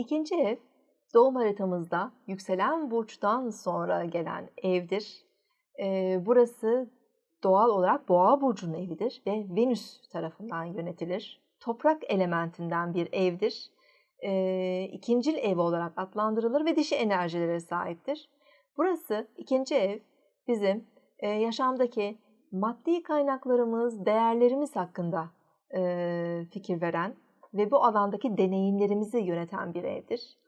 İkinci ev doğum haritamızda yükselen burçtan sonra gelen evdir. Burası doğal olarak Boğa burcunun evidir ve Venüs tarafından yönetilir. Toprak elementinden bir evdir. Ee, ikincil ev olarak adlandırılır ve dişi enerjilere sahiptir. Burası ikinci ev bizim e, yaşamdaki maddi kaynaklarımız, değerlerimiz hakkında e, fikir veren ve bu alandaki deneyimlerimizi yöneten bir evdir.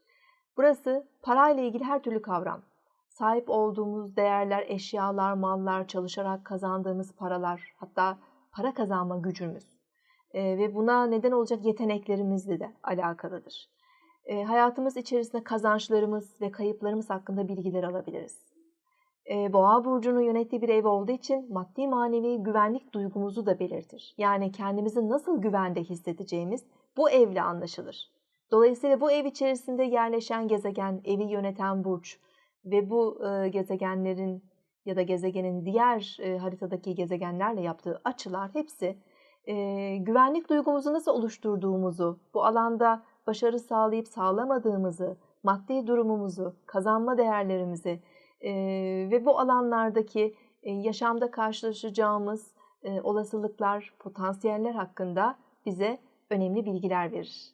Burası parayla ilgili her türlü kavram, sahip olduğumuz değerler, eşyalar, mallar, çalışarak kazandığımız paralar, hatta para kazanma gücümüz e, ve buna neden olacak yeteneklerimizle de alakalıdır. E, hayatımız içerisinde kazançlarımız ve kayıplarımız hakkında bilgiler alabiliriz. E, Boğa burcunu yönettiği bir ev olduğu için maddi manevi güvenlik duygumuzu da belirtir. Yani kendimizi nasıl güvende hissedeceğimiz bu evle anlaşılır. Dolayısıyla bu ev içerisinde yerleşen gezegen, evi yöneten burç ve bu e, gezegenlerin ya da gezegenin diğer e, haritadaki gezegenlerle yaptığı açılar hepsi e, güvenlik duygumuzu nasıl oluşturduğumuzu, bu alanda başarı sağlayıp sağlamadığımızı, maddi durumumuzu, kazanma değerlerimizi ve bu alanlardaki e, yaşamda karşılaşacağımız e, olasılıklar, potansiyeller hakkında bize önemli bilgiler verir.